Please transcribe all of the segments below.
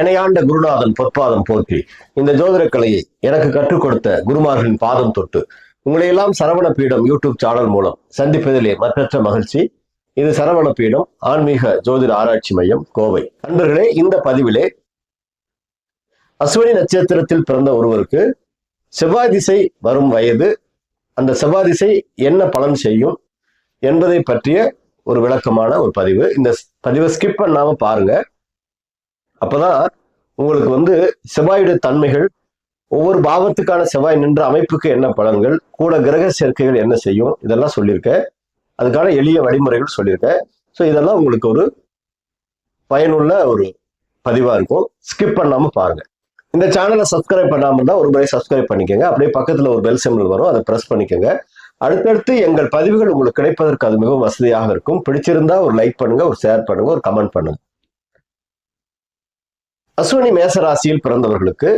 எனையாண்ட குருநாதன் பொற்பாதம் போற்றி. இந்த ஜோதிட கலையை எனக்கு கற்றுக் கொடுத்த குருமார்களின் பாதம் தொட்டு உங்களையெல்லாம் சரவண பீடம் யூடியூப் சேனல் மூலம் சந்திப்பதிலே மற்றற்ற மகிழ்ச்சி. இது சரவண பீடம் ஆன்மீக ஜோதிட ஆராய்ச்சி மையம் கோவை. நண்பர்களே இந்த பதிவிலே அஸ்வினி நட்சத்திரத்தில் பிறந்த ஒருவருக்கு செவ்வாய் திசை வரும் வயது. அந்த செவ்வாய் திசை என்ன பலன் செய்யும் என்பதை பற்றிய ஒரு விளக்கமான ஒரு பதிவு. இந்த பதிவை ஸ்கிப் பண்ணாம பாருங்க. அப்பதான் உங்களுக்கு வந்து செவ்வாயுடைய தன்மைகள் ஒவ்வொரு பாவத்துக்கான செவ்வாய் நின்ற அமைப்புக்கு என்ன பலன்கள் கூட கிரக சேர்க்கைகள் என்ன செய்யும் இதெல்லாம் சொல்லியிருக்கேன். அதுக்கான எளிய வழிமுறைகள் சொல்லியிருக்கேன். ஸோ இதெல்லாம் உங்களுக்கு ஒரு பயனுள்ள ஒரு பதிவாக இருக்கும். ஸ்கிப் பண்ணாமல் பாருங்க. இந்த சேனலை சப்ஸ்கிரைப் பண்ணாமல் தான் ஒரு முறை சப்ஸ்கிரைப் பண்ணிக்கோங்க. அப்படியே பக்கத்தில் ஒரு பெல் சிம்பிள் வரும் அதை ப்ரெஸ் பண்ணிக்கோங்க. அடுத்தடுத்து எங்கள் பதிவுகள் உங்களுக்கு கிடைப்பதற்கு அது மிகவும் வசதியாக இருக்கும். பிடிச்சிருந்தா ஒரு லைக் பண்ணுங்க ஒரு ஷேர் பண்ணுங்க ஒரு கமெண்ட் பண்ணுங்க. அஸ்வினி மேசராசியில் பிறந்தவர்களுக்கு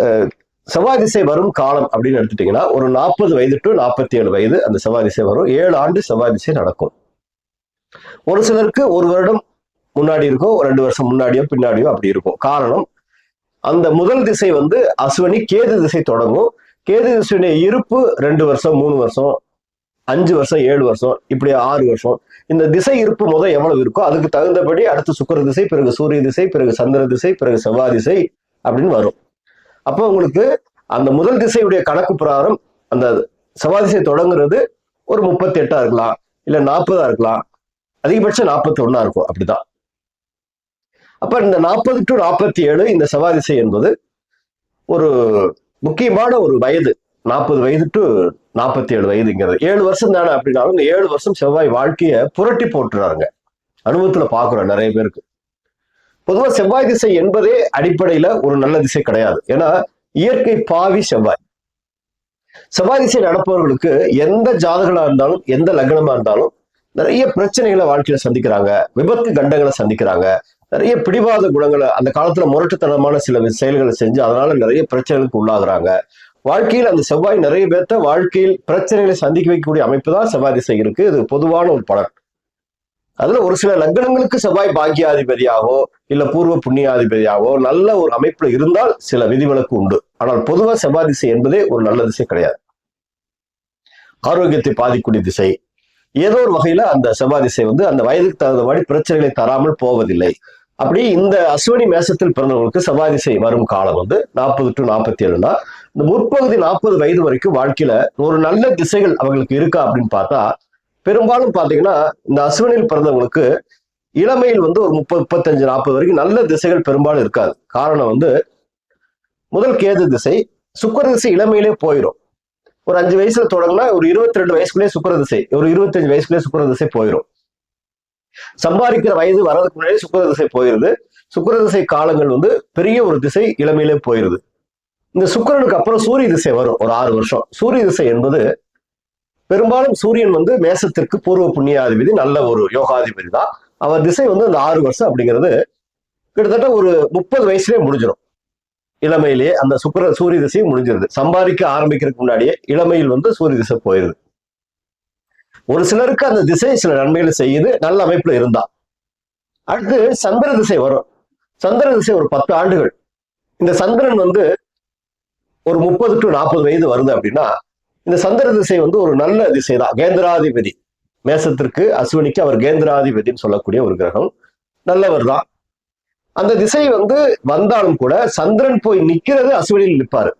அஹ், செவ்வாய் திசை வரும் காலம் அப்படின்னு எடுத்துட்டீங்கன்னா ஒரு நாற்பது வயது டு நாற்பத்தி ஏழு வயது அந்த செவ்வாய் திசை வரும். ஏழு ஆண்டு செவ்வாய் திசை நடக்கும். ஒரு சிலருக்கு ஒரு வருடம் முன்னாடி இருக்கும் ரெண்டு வருஷம் முன்னாடியோ பின்னாடியோ அப்படி இருக்கும். காரணம் அந்த முதல் திசை வந்து அஸ்வினி கேது திசை தொடங்கும். கேது திசையுடைய இருப்பு ரெண்டு வருஷம் மூணு வருஷம் அஞ்சு வருஷம் ஏழு வருஷம் இப்படி ஆறு வருஷம். இந்த திசை இருப்பு முதல் எவ்வளவு இருக்கோ அதுக்கு தகுந்தபடி அடுத்து சுக்கர திசை பிறகு சூரிய திசை பிறகு சந்திர திசை பிறகு செவ்வாய் திசை அப்படின்னு வரும். அப்போ உங்களுக்கு அந்த முதல் திசையுடைய கணக்கு பிரகாரம் அந்த செவ்வாய் திசை தொடங்குறது ஒரு முப்பத்தி எட்டா இருக்கலாம் இல்ல நாற்பதா இருக்கலாம். அதிகபட்சம் நாற்பத்தி ஒன்னா இருக்கும் அப்படிதான். அப்ப இந்த நாற்பது டு நாற்பத்தி ஏழு இந்த செவ்வாய் திசை என்பது ஒரு முக்கியமான ஒரு வயது. நாற்பது வயது டு நாற்பத்தி ஏழு வயதுங்கிறது. ஏழு வருஷம் தானே அப்படின்னாலும் இந்த ஏழு வருஷம் செவ்வாய் வாழ்க்கைய புரட்டி போட்டுறாருங்க அனுபவத்துல பாக்குறோம் நிறைய பேருக்கு. பொதுவா செவ்வாய் திசை என்பதே அடிப்படையில ஒரு நல்ல திசை கிடையாது. ஏன்னா இயற்கை பாவி செவ்வாய். செவ்வாய் திசை நடப்பவர்களுக்கு எந்த ஜாதகங்களா இருந்தாலும் எந்த லக்னமா இருந்தாலும் நிறைய பிரச்சனைகளை வாழ்க்கையில சந்திக்கிறாங்க. விபத்து கண்டங்களை சந்திக்கிறாங்க. நிறைய பிடிவாத குணங்களை அந்த காலத்துல முரட்டுத்தனமான சில செயல்களை செஞ்சு அதனால நிறைய பிரச்சனைகளுக்கு உள்ளாகிறாங்க. வாழ்க்கையில் அந்த செவ்வாய் நிறைய பேர்த்த வாழ்க்கையில் பிரச்சனைகளை சந்திக்க வைக்கக்கூடிய அமைப்பு தான் செவ்வாய் திசை இருக்கு. இது பொதுவான ஒரு பலன். அதுல ஒரு சில லக்னங்களுக்கு செவ்வாய் பாக்கியாதிபதியாகவோ இல்ல பூர்வ புண்ணியாதிபதியாகவோ நல்ல ஒரு அமைப்புல இருந்தால் சில விதிவிலக்கு உண்டு. ஆனால் பொதுவா செவ்வாய் திசை என்பதே ஒரு நல்ல திசை கிடையாது. ஆரோக்கியத்தை பாதிக்கூடிய திசை. ஏதோ ஒரு வகையில அந்த செவ்வாய் திசை வந்து அந்த வயதுக்கு தகுந்த மாதிரி பிரச்சனைகளை தராமல் போவதில்லை. அப்படி இந்த அஸ்வினி மேசத்தில் பிறந்தவங்களுக்கு செவ்வாய் திசை வரும் காலம் வந்து நாற்பது டு நாற்பத்தி ஏழுனா இந்த முற்பகுதி நாற்பது வயது வரைக்கும் வாழ்க்கையில ஒரு நல்ல திசைகள் அவங்களுக்கு இருக்கா அப்படின்னு பார்த்தா பெரும்பாலும் பாத்தீங்கன்னா இந்த அசுவனில் பிறந்தவங்களுக்கு இளமையில் வந்து ஒரு முப்பது முப்பத்தஞ்சு நாற்பது வரைக்கும் நல்ல திசைகள் பெரும்பாலும் இருக்காது. காரணம் வந்து முதல் கேது திசை சுக்கர திசை இளமையிலே போயிடும் ஒரு அஞ்சு வயசுல தொடங்கினா ஒரு இருபத்தி ரெண்டு வயசுக்குள்ளே சுக்கர திசை ஒரு இருபத்தஞ்சு வயசுக்குள்ளே சுக்கர திசை போயிடும் சம்பாதிக்கிற வயது வர்றதுக்கு முன்னாடி சுக்கர திசை போயிருது. சுக்கர திசை காலங்கள் வந்து பெரிய ஒரு திசை இளமையிலே போயிருது. இந்த சுக்கிரனுக்கு அப்புறம் சூரிய திசை வரும் ஒரு ஆறு வருஷம். சூரிய திசை என்பது பெரும்பாலும் சூரியன் வந்து மேசத்திற்கு பூர்வ புண்ணியாதிபதி நல்ல ஒரு யோகாதிபதி தான். அவர் திசை வந்து அந்த ஆறு வருஷம் அப்படிங்கிறது கிட்டத்தட்ட ஒரு முப்பது வயசுலயே முடிஞ்சிடும் இளமையிலேயே அந்த சுக்கர சூரிய திசையும் முடிஞ்சிருது. சம்பாதிக்க ஆரம்பிக்கிறதுக்கு முன்னாடியே இளமையில் வந்து சூரிய திசை போயிருது. ஒரு சிலருக்கு அந்த திசை சில நன்மைகளை செய்யுது நல்ல அமைப்புல இருந்தா. அடுத்து சந்திர திசை வரும். சந்திர திசை ஒரு பத்து ஆண்டுகள். இந்த சந்திரன் வந்து ஒரு முப்பது டு நாற்பது வயது வருது அப்படின்னா இந்த சந்திர திசை வந்து ஒரு நல்ல திசை தான் கேந்திராதிபதி. மேசத்திற்கு அஸ்வினிக்கு அவர் கேந்திராதிபதினு சொல்லக்கூடிய ஒரு கிரகம். நல்லவர் தான் அந்த திசை வந்து வந்தாலும் கூட சந்திரன் போய் நிக்கிறது அஸ்வினியில் நிற்பாரு.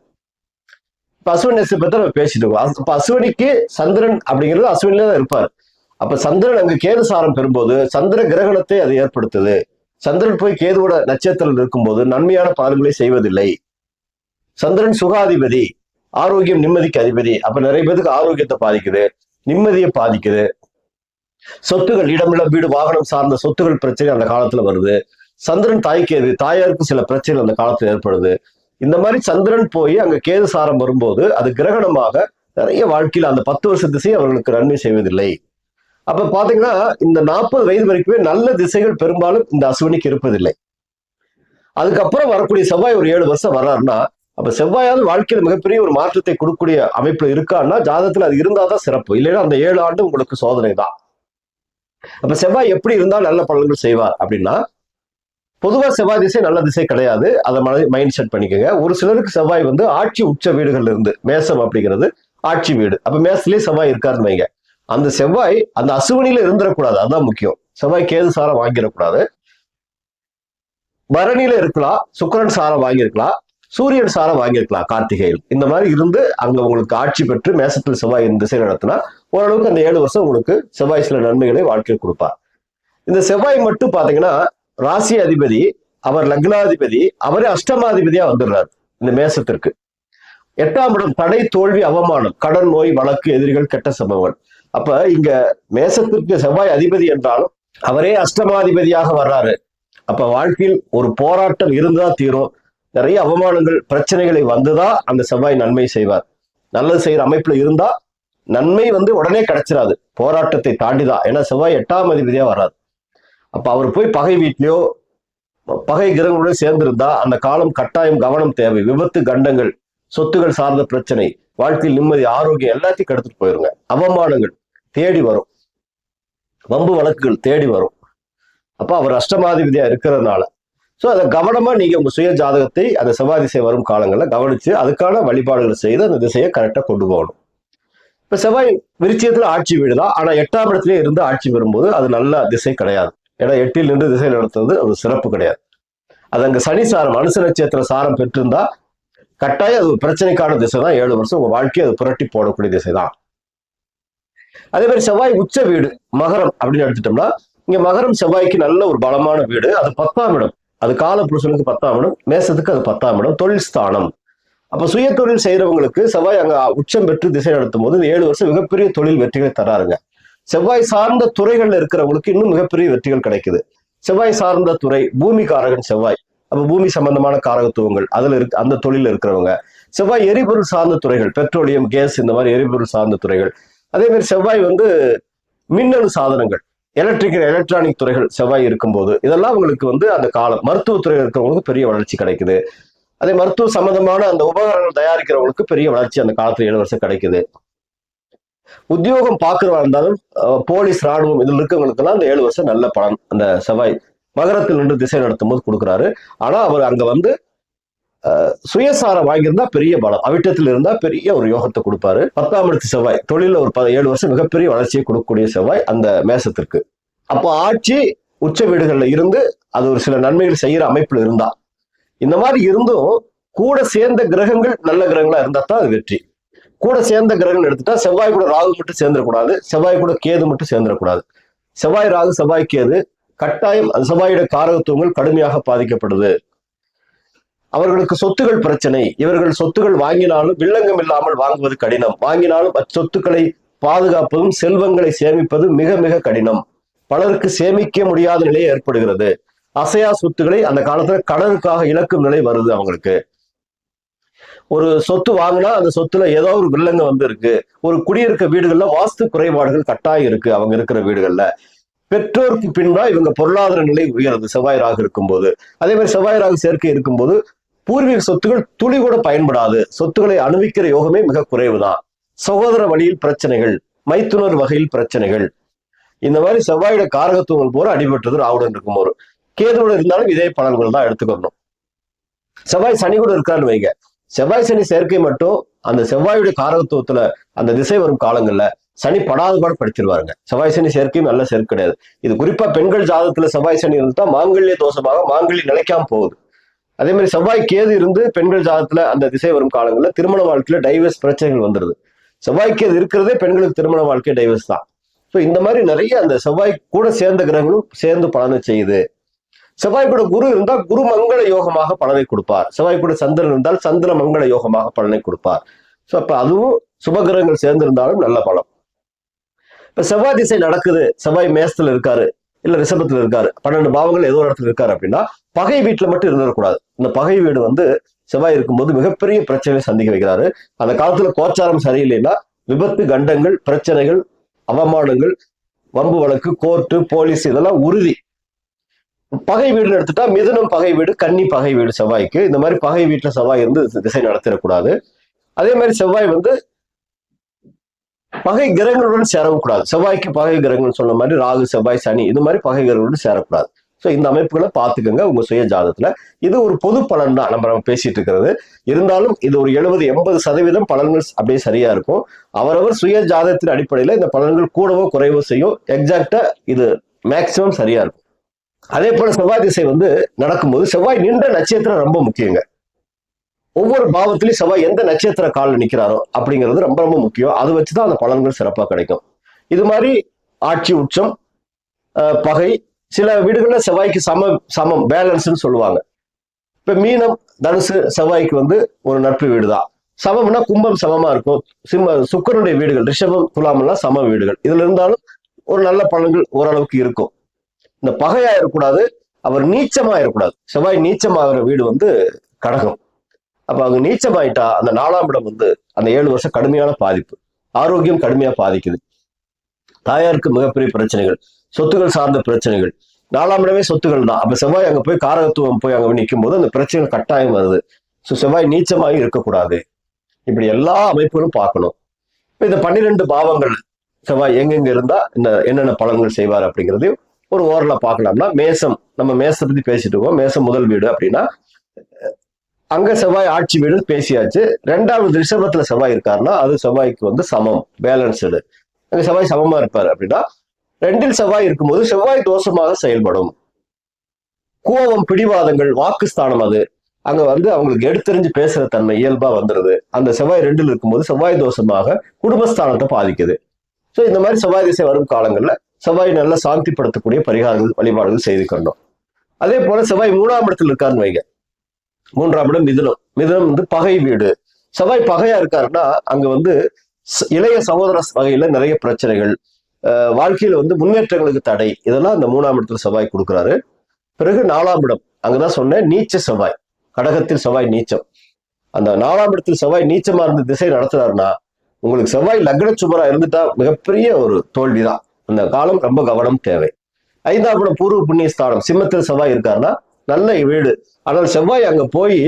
இப்ப அஸ்வினி பத்தி நம்ம பேசிட்டு இருக்கோம். அப்ப அஸ்வினிக்கு சந்திரன் அப்படிங்கிறது அஸ்வினில தான் இருப்பார். அப்ப சந்திரன் அங்கு கேது சாரம் பெறும்போது சந்திர கிரகணத்தை அது ஏற்படுத்துது. சந்திரன் போய் கேதுவோட நட்சத்திரம் இருக்கும்போது நன்மையான பலன்களை செய்வதில்லை. சந்திரன் சுகாதிபதி ஆரோக்கியம் நிம்மதிக்கு அதிபதி. அப்ப நிறைய பேருக்கு ஆரோக்கியத்தை பாதிக்குது நிம்மதியை பாதிக்குது. சொத்துகள் இடமிடம் வீடு வாகனம் சார்ந்த சொத்துகள் பிரச்சனை அந்த காலத்துல வருது. சந்திரன் தாய்க்கேது தாயாருக்கு சில பிரச்சனைகள் அந்த காலத்துல ஏற்படுது. இந்த மாதிரி சந்திரன் போய் அங்க கேது சாரம் வரும்போது அது கிரகணமாக நிறைய வாழ்க்கையில அந்த பத்து வருஷ திசை அவர்களுக்கு நன்மை செய்வதில்லை. அப்ப பாத்தீங்கன்னா இந்த நாற்பது வயது வரைக்குமே நல்ல திசைகள் பெரும்பாலும் இந்த அசுவனிக்கு இருப்பதில்லை. அதுக்கப்புறம் வரக்கூடிய செவ்வாய் ஒரு ஏழு வருஷம் வர்றாருன்னா அப்ப செவ்வாயாவது வாழ்க்கையில மிகப்பெரிய ஒரு மாற்றத்தை கொடுக்கக்கூடிய அமைப்புல இருக்கான்னா ஜாதகத்துல அது இருந்தாதான் சிறப்பு. இல்லைன்னா அந்த ஏழு ஆண்டு உங்களுக்கு சோதனை தான் அப்ப செவ்வாய் எப்படி இருந்தால் நல்ல பலன்கள் செய்வார் அப்படின்னா பொதுவா செவ்வாய் திசை நல்ல திசை கிடையாது. அதை மைண்ட் செட் பண்ணிக்கோங்க. ஒரு சிலருக்கு செவ்வாய் வந்து ஆட்சி உச்ச வீடுகள்ல இருந்து மேசம் அப்படிங்கிறது ஆட்சி வீடு. அப்ப மேசத்திலேயே செவ்வாய் இருக்காருன்னு வைங்க. அந்த செவ்வாய் அந்த அசுவனில இருந்துடக்கூடாது. அதான் முக்கியம். செவ்வாய் கேது சாரம் வாங்கிடக்கூடாது. பரணியில இருக்கலாம். சுக்கிரன் சாரம் வாங்கியிருக்கலாம். சூரியன் சாரம் வாங்கியிருக்கலாம் கார்த்திகையில். இந்த மாதிரி இருந்து அங்க உங்களுக்கு ஆட்சி பெற்று மேசத்தில் செவ்வாய் இந்த திசை நடத்தினா ஓரளவுக்கு அந்த ஏழு வருஷம் உங்களுக்கு செவ்வாய் சில நன்மைகளை வாழ்க்கையில் கொடுப்பார். இந்த செவ்வாய் மட்டும் பாத்தீங்கன்னா ராசி அதிபதி அவர் லக்னாதிபதி அவரே அஷ்டமாதிபதியா வந்துடுறாரு இந்த மேசத்திற்கு. எட்டாம் இடம் தடை தோல்வி அவமானம் கடன் நோய் வழக்கு எதிரிகள் கெட்ட சம்பவங்கள். அப்ப இங்க மேசத்திற்கு செவ்வாய் அதிபதி என்றாலும் அவரே அஷ்டமாதிபதியாக வர்றாரு. அப்ப வாழ்க்கையில் ஒரு போராட்டம் இருந்தா தீரும். நிறைய அவமானங்கள் பிரச்சனைகளை வந்துதான் அந்த செவ்வாய் நன்மை செய்வார். நல்லது செய்யற அமைப்புல இருந்தா நன்மை வந்து உடனே கிடைச்சிடாது போராட்டத்தை தாண்டிதான் ஏன்னா செவ்வாய் எட்டாம் அதிபதியா வராது அப்ப அவர் போய் பகை வீட்லயோ பகை கிரகங்களோட சேர்ந்திருந்தா அந்த காலம் கட்டாயம் கவனம் தேவை. விபத்து கண்டங்கள் சொத்துகள் சார்ந்த பிரச்சனை வாழ்க்கையில் நிம்மதி ஆரோக்கியம் எல்லாத்தையும் கெடுத்துட்டு போயிருங்க. அவமானங்கள் தேடி வரும். வம்பு வழக்குகள் தேடி வரும். அப்ப அவர் அஷ்டமாதிபதியா இருக்கிறதுனால ஸோ அதை கவனமா நீங்கள் உங்கள் சுய ஜாதகத்தை அந்த செவ்வாய் திசை வரும் காலங்களில் கவனித்து அதுக்கான வழிபாடுகளை செய்து அந்த திசையை கரெக்டாக கொண்டு போகணும். இப்போ செவ்வாய் விருச்சியத்தில் ஆட்சி வீடு தான். எட்டாம் இடத்துலேயே இருந்து ஆட்சி பெறும்போது அது நல்ல திசை கிடையாது. ஏன்னா எட்டில் நின்று திசை நடத்துறது ஒரு சிறப்பு கிடையாது. அது அங்கே சனி சாரம் அனுச நட்சத்திர சாரம் பெற்றிருந்தா கட்டாயம் அது பிரச்சனைக்கான திசை தான். ஏழு வருஷம் உங்கள் வாழ்க்கையை அது புரட்டி போடக்கூடிய திசை தான். அதே மாதிரி செவ்வாய் உச்ச வீடு மகரம் அப்படின்னு எடுத்துட்டோம்னா இங்க மகரம் செவ்வாய்க்கு நல்ல ஒரு பலமான வீடு. அது பத்தாம் இடம். அது கால புருஷனுக்கு பத்தாம் இடம் மேசத்துக்கு அது பத்தாம் இடம் தொழில் ஸ்தானம். அப்ப சுய தொழில் செய்யறவங்களுக்கு செவ்வாய் அங்க உச்சம் பெற்று திசை நடத்தும் போது இந்த ஏழு வருஷம் மிகப்பெரிய தொழில் வெற்றிகளை தராருங்க. செவ்வாய் சார்ந்த துறைகள்ல இருக்கிறவங்களுக்கு இன்னும் மிகப்பெரிய வெற்றிகள் கிடைக்குது. செவ்வாய் சார்ந்த துறை பூமி காரகன் செவ்வாய். அப்ப பூமி சம்பந்தமான காரகத்துவங்கள் அதுல இருக்கு அந்த தொழில இருக்கிறவங்க. செவ்வாய் எரிபொருள் சார்ந்த துறைகள் பெட்ரோலியம் கேஸ் இந்த மாதிரி எரிபொருள் சார்ந்த துறைகள். அதே மாதிரி செவ்வாய் வந்து மின்னணு சாதனங்கள். எலக்ட்ரிக்கல் எலக்ட்ரானிக் துறைகள் செவ்வாய் இருக்கும்போது இதெல்லாம் உங்களுக்கு வந்து அந்த காலம் மருத்துவத்துறை இருக்கிறவங்களுக்கு பெரிய வளர்ச்சி கிடைக்குது. அதே மருத்துவ சம்பந்தமான அந்த உபகரணங்கள் தயாரிக்கிறவங்களுக்கு பெரிய வளர்ச்சி அந்த காலத்துல ஏழு வருஷம் கிடைக்குது. உத்தியோகம் பாக்குறவா இருந்தாலும் போலீஸ் ராணுவம் இதில் இருக்கவங்களுக்கெல்லாம் அந்த ஏழு வருஷம் நல்ல பலன். அந்த செவ்வாய் மகரத்தில் நின்று திசை நடத்தும் போது கொடுக்குறாரு. ஆனா அவர் அங்க வந்து சுயசார சுயசாரம் வாங்கியிருந்தா பெரிய பலம். அவிட்டத்தில் இருந்தா பெரிய ஒரு யோகத்தை கொடுப்பாரு. பத்தாம் இடத்து செவ்வாய். தொழில ஒரு ஏழு வருஷம் மிகப்பெரிய வளர்ச்சியை கொடுக்கக்கூடிய செவ்வாய் அந்த மேசத்திற்கு. அப்போ ஆட்சி உச்ச வீடுகள்ல இருந்து அது ஒரு சில நன்மைகள் செய்யற அமைப்புல இருந்தா. இந்த மாதிரி இருந்தும் கூட சேர்ந்த கிரகங்கள் நல்ல கிரகங்களா இருந்தா தான் அது வெற்றி. கூட சேர்ந்த கிரகங்கள் எடுத்துட்டா செவ்வாய் கூட ராகு மட்டும் சேர்ந்துடக்கூடாது. செவ்வாய் கூட கேது மட்டும் சேர்ந்துடக்கூடாது. செவ்வாய் ராகு செவ்வாய் கேது கட்டாயம் அந்த செவ்வாயோட காரகத்துவங்கள் கடுமையாக பாதிக்கப்படுது. அவர்களுக்கு சொத்துகள் பிரச்சனை. இவர்கள் சொத்துகள் வாங்கினாலும் வில்லங்கம் இல்லாமல் வாங்குவது கடினம். வாங்கினாலும் அச்சொத்துக்களை பாதுகாப்பதும் செல்வங்களை சேமிப்பது மிக மிக கடினம். பலருக்கு சேமிக்க முடியாத நிலை ஏற்படுகிறது. அசையா சொத்துக்களை அந்த காலத்துல கடனுக்காக இழக்கும் நிலை வருது அவங்களுக்கு. ஒரு சொத்து வாங்கினா அந்த சொத்துல ஏதோ ஒரு வில்லங்க வந்து இருக்கு. ஒரு குடியிருக்க வீடுகள்ல வாஸ்து குறைபாடுகள் கட்டாயம் இருக்கு அவங்க இருக்கிற வீடுகள்ல. பெற்றோருக்கு பின்பா இவங்க பொருளாதார நிலை உயர்றது செவ்வாய் ராகு இருக்கும்போது. அதே மாதிரி செவ்வாய் ராகு சேர்க்கை இருக்கும்போது பூர்வீக சொத்துகள் துளி கூட பயன்படாது. சொத்துக்களை அணுவிக்கிற யோகமே மிக குறைவுதான். சகோதர வழியில் பிரச்சனைகள் மைத்துனர் வகையில் பிரச்சனைகள். இந்த மாதிரி செவ்வாயோட காரகத்துவங்கள் போற அடிபட்டது ராவுடன் இருக்கும் ஒரு கேதுவோட இருந்தாலும் இதே பலன்கள் தான் எடுத்துக்கணும். செவ்வாய் சனி கூட இருக்கான்னு வைங்க. செவ்வாய் சனி சேர்க்கை மட்டும் அந்த செவ்வாயுடைய காரகத்துவத்துல அந்த திசை வரும் காலங்கள்ல சனி படாத பாடு படிச்சிருவாருங்க. செவ்வாய் சனி சேர்க்கையும் நல்ல சேர்க்க கிடையாது. இது குறிப்பா பெண்கள் ஜாதகத்துல செவ்வாய் சனி இருந்தா மாங்கல்ய தோஷமாக மாங்கல்யம் நிலைக்காம போகுது. அதே மாதிரி செவ்வாய் கேது இருந்து பெண்கள் ஜாதகத்துல அந்த திசை வரும் காலங்கள்ல திருமண வாழ்க்கையில டைவர்ஸ் பிரச்சனைகள் வந்துருது. செவ்வாய் கேது இருக்கிறதே பெண்களுக்கு திருமண வாழ்க்கை டைவர்ஸ் தான். ஸோ இந்த மாதிரி நிறைய அந்த செவ்வாய் கூட சேர்ந்த கிரகங்களும் சேர்ந்து பலனை செய்யுது. செவ்வாய் கூட குரு இருந்தால் குரு மங்கள யோகமாக பலனை கொடுப்பார். செவ்வாய் கூட சந்திரன் இருந்தால் சந்திர மங்கள யோகமாக பலனை கொடுப்பார். ஸோ அப்ப அதுவும் சுபகிரகங்கள் சேர்ந்திருந்தாலும் நல்ல பலம். இப்ப செவ்வாய் திசை நடக்குது. செவ்வாய் மேசத்துல இருக்காரு. இல்ல ரிஷபத்துல இருக்காரு. பன்னெண்டு பாவங்கள் ஏதோ ஒரு இடத்துல இருக்காரு அப்படின்னா பகை வீட்டுல மட்டும் இருந்துடக்கூடாது. இந்த பகை வீடு வந்து செவ்வாய் இருக்கும்போது மிகப்பெரிய பிரச்சனையை சந்திக்க வைக்கிறாரு. அந்த காலத்துல கோச்சாரம் சரியில்லைன்னா விபத்து கண்டங்கள் பிரச்சனைகள் அவமானங்கள் வம்பு வழக்கு கோர்ட்டு போலீஸ் இதெல்லாம் உறுதி. பகை வீடுன்னு எடுத்துட்டா மிதுனம் பகை வீடு கன்னி பகை வீடு செவ்வாய்க்கு. இந்த மாதிரி பகை வீட்டுல செவ்வாய் இருந்து திசை நடத்திடக்கூடாது. அதே மாதிரி செவ்வாய் வந்து பகை கிரகங்களுடன் சேரவும் கூடாது செவ்வாய்க்கு பகை கிரகங்கள் சொன்ன மாதிரி ராகு செவ்வாய் சனி இது மாதிரி பகை கிரகங்களுடன் சேரக்கூடாது. ஸோ இந்த அமைப்புகளை பார்த்துக்கோங்க உங்க சுய ஜாதத்துல இது ஒரு பொது பலன் தான் நம்ம நம்ம பேசிட்டு இருக்கிறது. இருந்தாலும் இது ஒரு எழுபது எண்பது சதவீதம் பலன்கள் அப்படியே சரியா இருக்கும். அவரவர் சுய ஜாதகத்தின் அடிப்படையில் இந்த பலன்கள் கூடவோ குறைவோ செய்யும். எக்ஸாக்டா இது மேக்சிமம் சரியா இருக்கும். அதே போல செவ்வாய் திசை வந்து நடக்கும்போது செவ்வாய் நின்ற நட்சத்திரம் ரொம்ப முக்கியங்க. ஒவ்வொரு பாவத்திலையும் செவ்வாய் எந்த நட்சத்திர காலில் நிற்கிறாரோ அப்படிங்கிறது ரொம்ப ரொம்ப முக்கியம். அதை வச்சுதான் அந்த பலன்கள் சிறப்பாக கிடைக்கும். இது மாதிரி ஆட்சி உச்சம் பகை சில வீடுகளில் செவ்வாய்க்கு சம சமம் பேலன்ஸ்னு சொல்லுவாங்க. இப்போ மீனம் தனுசு செவ்வாய்க்கு வந்து ஒரு நட்பு வீடு தான் சமம்னா கும்பம் சமமா இருக்கும். சிம்ம சுக்கரனுடைய வீடுகள் ரிஷபம் துலாம் சம வீடுகள். இதுல இருந்தாலும் ஒரு நல்ல பலன்கள் ஓரளவுக்கு இருக்கும். இந்த பகையா இருக்கக்கூடாது அவர் நீச்சமா இருக்கக்கூடாது. செவ்வாய் நீச்சமாகிற வீடு வந்து கடகம். அப்ப அவங்க நீச்சமாயிட்டா அந்த நாலாம் இடம் வந்து அந்த ஏழு வருஷம் கடுமையான பாதிப்பு. ஆரோக்கியம் கடுமையா பாதிக்குது. தாயாருக்கு மிகப்பெரிய பிரச்சனைகள் சொத்துக்கள் சார்ந்த பிரச்சனைகள். நாலாம் இடமே சொத்துகள் தான். அப்ப செவ்வாய் அங்க போய் காரகத்துவம் போய் அங்க நிற்கும் போது அந்த பிரச்சனைகள் கட்டாயம் வருது. ஸோ செவ்வாய் நீச்சமாகி இருக்கக்கூடாது. இப்படி எல்லா அமைப்புகளும் பார்க்கணும். இப்ப இந்த பன்னிரெண்டு பாவங்கள் செவ்வாய் எங்கெங்க இருந்தா இந்த என்னென்ன பலன்கள் செய்வார் அப்படிங்கிறதையும் ஒரு ஓரல பார்க்கலாம்னா மேசம் நம்ம மேசத்தை பத்தி பேசிட்டு இருக்கோம். மேசம் முதல் வீடு அப்படின்னா அங்க செவ்வாய் ஆட்சி வீடு பேசியாச்சு. ரெண்டாவது ரிஷபத்துல செவ்வாய் இருக்காருன்னா அது செவ்வாய்க்கு வந்து சமம் பேலன்ஸ்டு அங்க செவ்வாய் சமமா இருப்பாரு அப்படின்னா ரெண்டில் செவ்வாய் இருக்கும்போது செவ்வாய் தோஷமாக செயல்படும். கோபம் பிடிவாதங்கள் வாக்குஸ்தானம் அது. அங்க வந்து அவங்களுக்கு எடுத்தறிஞ்சு பேசுற தன்மை இயல்பா வந்துருது. அந்த செவ்வாய் ரெண்டில் இருக்கும்போது செவ்வாய் தோஷமாக குடும்பஸ்தானத்தை பாதிக்குது. ஸோ இந்த மாதிரி செவ்வாய் திசை வரும் காலங்கள்ல செவ்வாய் நல்லா சாந்திப்படுத்தக்கூடிய பரிகாரங்கள் வழிபாடுகள் செய்து கொண்டோம் அதே போல செவ்வாய் மூணாம் இடத்துல இருக்காருன்னு வைங்க. மூன்றாம் இடம் மிதுனம். மிதுனம் வந்து பகை வீடு. செவ்வாய் பகையா இருக்காருன்னா அங்க வந்து இளைய சகோதர வகையில நிறைய பிரச்சனைகள். வாழ்க்கையில வந்து முன்னேற்றங்களுக்கு தடை. இதெல்லாம் அந்த மூணாம் இடத்துல செவ்வாய் கொடுக்குறாரு. பிறகு நாலாம் இடம். அங்கதான் சொன்னேன் நீச்ச செவ்வாய் கடகத்தில் செவ்வாய் நீச்சம். அந்த நாலாம் இடத்தில் செவ்வாய் நீச்சமா இருந்து திசை நடத்துறாருன்னா உங்களுக்கு செவ்வாய் லக்ன சுமரா இருந்துட்டா மிகப்பெரிய ஒரு தோல்விதான். அந்த காலம் ரொம்ப கவனம் தேவை. ஐந்தாம் இடம் பூர்வ புண்ணிய ஸ்தானம் சிம்மத்தில் செவ்வாய் இருக்காருன்னா நல்ல வீடு. ஆனால் செவ்வாய் அங்க போய்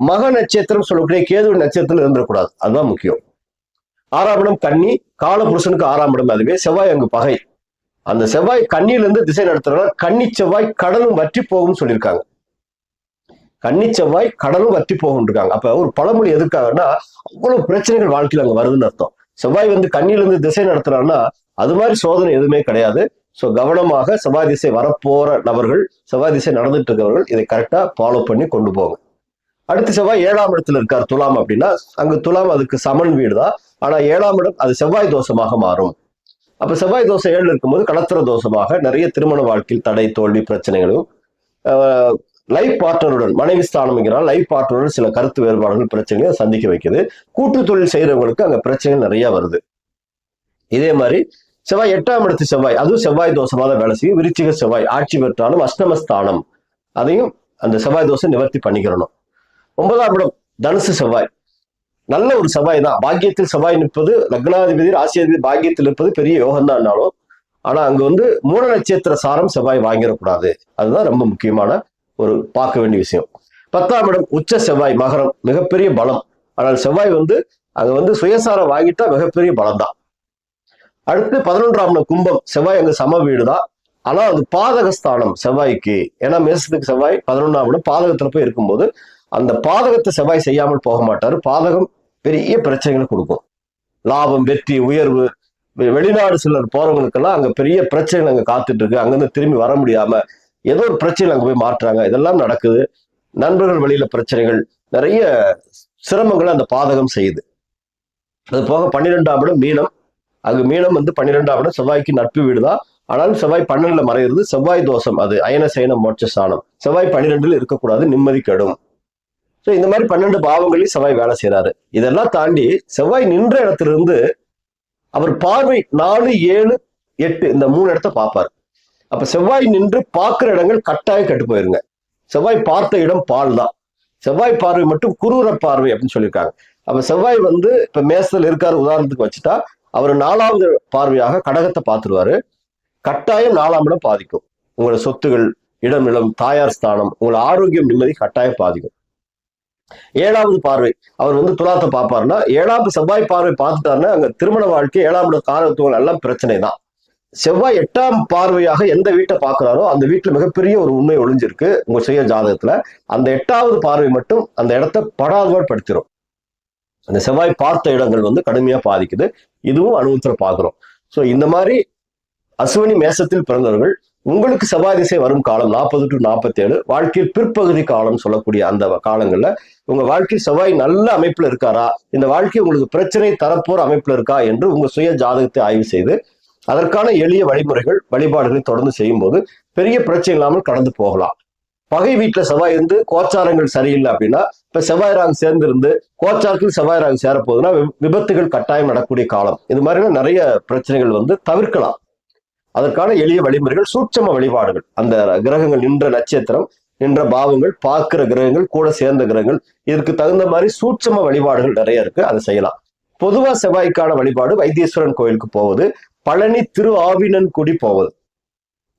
மக நட்சத்திரம் சொல்லக்கூடிய கேது நட்சத்திரத்தில் இருந்துடக்கூடாது அதுதான் முக்கியம். ஆறாம் இடம் கன்னி காலபுருஷனுக்கு ஆறாம் இடம் அதுவே செவ்வாய் அங்கு பகை. அந்த செவ்வாய் கண்ணிலிருந்து திசை நடத்துறதுனால கன்னி செவ்வாய் கடலும் வற்றி போகும்னு சொல்லியிருக்காங்க. கன்னி செவ்வாய் கடலும் வற்றி போகும் இருக்காங்க அப்ப ஒரு பழமொழி எதுக்காகன்னா அவ்வளவு பிரச்சனைகள் வாழ்க்கையில் அங்க வருதுன்னு அர்த்தம். செவ்வாய் வந்து கண்ணியிலிருந்து திசை நடத்துறான்னா அது மாதிரி சோதனை எதுவுமே கிடையாது. ஸோ கவனமாக செவ்வாய் திசை வரப்போற நபர்கள் செவ்வாய் திசை நடந்துட்டு இருக்கவர்கள் இதை கரெக்டா ஃபாலோ பண்ணி கொண்டு போங்க. அடுத்து செவ்வாய் ஏழாம் இடத்துல இருக்கார் துலாம் அப்படின்னா அங்க துலாம் அதுக்கு சமன் வீடு தான் ஆனா ஏழாம் இடம் அது செவ்வாய் தோஷமாக மாறும். அப்ப செவ்வாய் தோஷம் ஏழு இருக்கும்போது கடத்திர தோஷமாக நிறைய திருமண வாழ்க்கையில் தடை தோல்வி பிரச்சனைகளும் லைஃப் பார்ட்னருடன் மனைவி ஸ்தானம்ங்கிறால் லைஃப் பார்ட்னருடன் சில கருத்து வேறுபாடுகள் பிரச்சனைகளை சந்திக்க வைக்குது. கூட்டு தொழில் செய்யறவங்களுக்கு அங்க பிரச்சனைகள் நிறைய வருது. இதே மாதிரி செவ்வாய் எட்டாம் இடத்து செவ்வாய். அதுவும் செவ்வாய் தோஷமாக தான் வேலை செய்யும். விருச்சிக செவ்வாய். ஆட்சி பெற்றாலும் அஷ்டமஸ்தானம். அதையும் அந்த செவ்வாய் தோஷம் நிவர்த்தி பண்ணிக்கிறணும். ஒன்பதாம் இடம் தனுசு செவ்வாய். நல்ல ஒரு செவ்வாய் தான். பாக்கியத்தில் செவ்வாய் நிற்பது லக்னாதிபதி ராசியாதிபதி பாக்கியத்தில் இருப்பது பெரிய யோகம் தான்னாலும் ஆனா அங்க வந்து மூல நட்சத்திர சாரம் செவ்வாய் வாங்கிடக்கூடாது. அதுதான் ரொம்ப முக்கியமான ஒரு பார்க்க வேண்டிய விஷயம். பத்தாம் இடம் உச்ச செவ்வாய் மகரம். மிகப்பெரிய பலம். ஆனால் செவ்வாய் வந்து அங்க வந்து சுயசாரம் வாங்கிட்டா மிகப்பெரிய பலம் தான் அடுத்து பதினொன்றாம் கும்பம் செவ்வாய் அங்க சம வீடு தான் ஆனா அது பாதகஸ்தானம் செவ்வாய்க்கு. ஏன்னா மேசத்துக்கு செவ்வாய் பதினொன்றாம் இடம் பாதகத்துல போய் இருக்கும்போது அந்த பாதகத்தை செவ்வாய் செய்யாமல் போக மாட்டாரு. பாதகம் பெரிய பிரச்சனைகளை கொடுக்கும். லாபம் வெற்றி உயர்வு வெ- வெளிநாடு சிலர் போறவங்களுக்கெல்லாம் அங்க பெரிய பிரச்சனைகள் அங்க காத்துட்டு இருக்கு அங்கிருந்து திரும்பி வர முடியாம ஏதோ ஒரு பிரச்சனை அங்க போய் மாற்றுறாங்க இதெல்லாம் நடக்குது. நண்பர்கள் வழியில பிரச்சனைகள் நிறைய சிரமங்களை அந்த பாதகம் செய்யுது. அது போக பன்னிரெண்டாம் இடம் மீனம். அங்கு மீனம் வந்து பன்னிரெண்டாம் இடம் செவ்வாய்க்கு நட்பு வீடுதான். ஆனாலும் செவ்வாய் பன்னெண்டுல மறைகிறது செவ்வாய் தோஷம். அது அயன சயன மோட்ச சாணம் செவ்வாய் பன்னிரெண்டுல இருக்கக்கூடாது நிம்மதி கெடும். ஸோ இந்த மாதிரி பன்னெண்டு பாவங்களையும் செவ்வாய் வேலை செய்றாரு. இதெல்லாம் தாண்டி செவ்வாய் நின்ற இடத்துல இருந்து அவர் பார்வை நாலு ஏழு எட்டு இந்த மூணு இடத்த பார்ப்பார். அப்ப செவ்வாய் நின்று பார்க்கிற இடங்கள் கட்டாயம் கெட்டு போயிருங்க. செவ்வாய் பார்த்த இடம் பால் தான் செவ்வாய் பார்வை மட்டும் குரூர பார்வை அப்படின்னு சொல்லியிருக்காங்க. அப்ப செவ்வாய் வந்து இப்ப மேசத்துல இருக்காரு உதாரணத்துக்கு வச்சுட்டா அவர் நாலாவது பார்வையாக கடகத்தை பார்த்துருவாரு. கட்டாயம் நாலாம் இடம் பாதிக்கும். உங்களோட சொத்துகள் இடம் நிலம் தாயார் ஸ்தானம் உங்களோட ஆரோக்கியம் நிம்மதி கட்டாயம் பாதிக்கும். ஏழாவது பார்வை அவர் வந்து துலாத்தை பார்ப்பாருன்னா ஏழாவது செவ்வாய் பார்வை பார்த்துட்டாருன்னா அங்க திருமண வாழ்க்கை ஏழாம் இடம் காரத்துவங்கள் எல்லாம் பிரச்சனை தான். செவ்வாய் எட்டாம் பார்வையாக எந்த வீட்டை பார்க்குறாரோ அந்த வீட்டுல மிகப்பெரிய ஒரு உண்மை ஒளிஞ்சிருக்கு உங்க சுய ஜாதகத்துல. அந்த எட்டாவது பார்வை மட்டும் அந்த இடத்த படாதபாடு படுத்திடும் அந்த செவ்வாய் பார்த்த இடங்கள் வந்து கடுமையா பாதிக்குது. இதுவும் அனுபவத்துல பாக்குறோம் சோ இந்த மாதிரி அசுவனி மேசத்தில் பிறந்தவர்கள் உங்களுக்கு செவ்வாய் திசை வரும் காலம் நாற்பது டு நாற்பத்தி ஏழு வாழ்க்கையில் பிற்பகுதி காலம் சொல்லக்கூடிய அந்த காலங்கள்ல உங்க வாழ்க்கை செவ்வாய் நல்ல அமைப்புல இருக்காரா? இந்த வாழ்க்கை உங்களுக்கு பிரச்சனை தரப்போற அமைப்புல இருக்கா? என்று உங்க சுய ஜாதகத்தை ஆய்வு செய்து அதற்கான எளிய வழிமுறைகள் வழிபாடுகளை தொடர்ந்து செய்யும் போது பெரிய பிரச்சனை இல்லாமல் கடந்து போகலாம். பகை வீட்டுல செவ்வாய் இருந்து கோச்சாரங்கள் சரியில்லை அப்படின்னா இப்ப செவ்வாய் ராகு சேர்ந்து இருந்து கோச்சாரத்தில் செவ்வாய் ராகு சேரப்போகுதுன்னா விபத்துகள் கட்டாயம் நடக்கக்கூடிய காலம். இது மாதிரியான நிறைய பிரச்சனைகள் வந்து தவிர்க்கலாம். அதற்கான எளிய வழிமுறைகள் சூட்சம வழிபாடுகள். அந்த கிரகங்கள் நின்ற நட்சத்திரம் நின்ற பாவங்கள் பார்க்கிற கிரகங்கள் கூட சேர்ந்த கிரகங்கள் இதற்கு தகுந்த மாதிரி சூட்சம வழிபாடுகள் நிறைய இருக்கு அதை செய்யலாம். பொதுவா செவ்வாய்க்கான வழிபாடு வைத்தீஸ்வரன் கோயிலுக்கு போவது பழனி திரு ஆவினன்குடி போவது.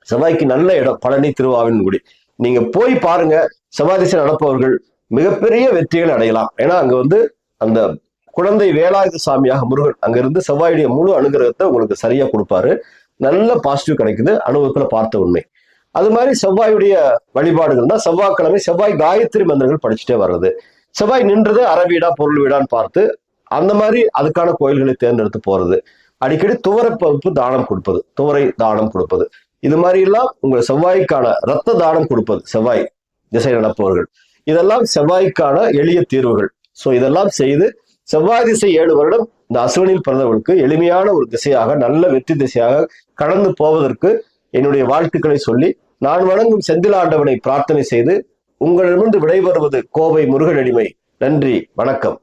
செவ்வாய்க்கு நல்ல இடம் பழனி திருவாவின் குடி. நீங்க போய் பாருங்க செவ்வாய் நடப்பவர்கள் மிகப்பெரிய வெற்றிகள் அடையலாம். ஏன்னா அங்க வந்து அந்த குழந்தை வேலாயுத சாமியாக முருகன் அங்க இருந்து செவ்வாயுடைய முழு அனுகிரகத்தை உங்களுக்கு சரியா கொடுப்பாரு. நல்ல பாசிட்டிவ் கிடைக்குது அனுபவத்துல பார்த்த உண்மை. அது மாதிரி செவ்வாயுடைய வழிபாடுகள் தான் செவ்வாய்க்கிழமை செவ்வாய் காயத்ரி மந்திரங்கள் படிச்சுட்டே வர்றது. செவ்வாய் நின்றது அறவீடா பொருள் வீடான்னு பார்த்து அந்த மாதிரி அதுக்கான கோயில்களை தேர்ந்தெடுத்து போறது. அடிக்கடி துவரப்பருப்பு தானம் கொடுப்பது துவரை தானம் கொடுப்பது. இது மாதிரி எல்லாம் உங்கள் செவ்வாய்க்கான ரத்த தானம் கொடுப்பது செவ்வாய் திசை நடப்பவர்கள். இதெல்லாம் செவ்வாய்க்கான எளிய தீர்வுகள். சோ இதெல்லாம் செய்து செவ்வாய் திசை ஏழு வருடம் இந்த அசுவனில் பிறந்தவர்களுக்கு எளிமையான ஒரு திசையாக நல்ல வெற்றி திசையாக கடந்து போவதற்கு என்னுடைய வாழ்த்துக்களை சொல்லி நான் வணங்கும் செந்தில் ஆண்டவனை பிரார்த்தனை செய்து உங்களிடமிருந்து விடைபெறுவது கோவை முருகனடிமை நன்றி வணக்கம்.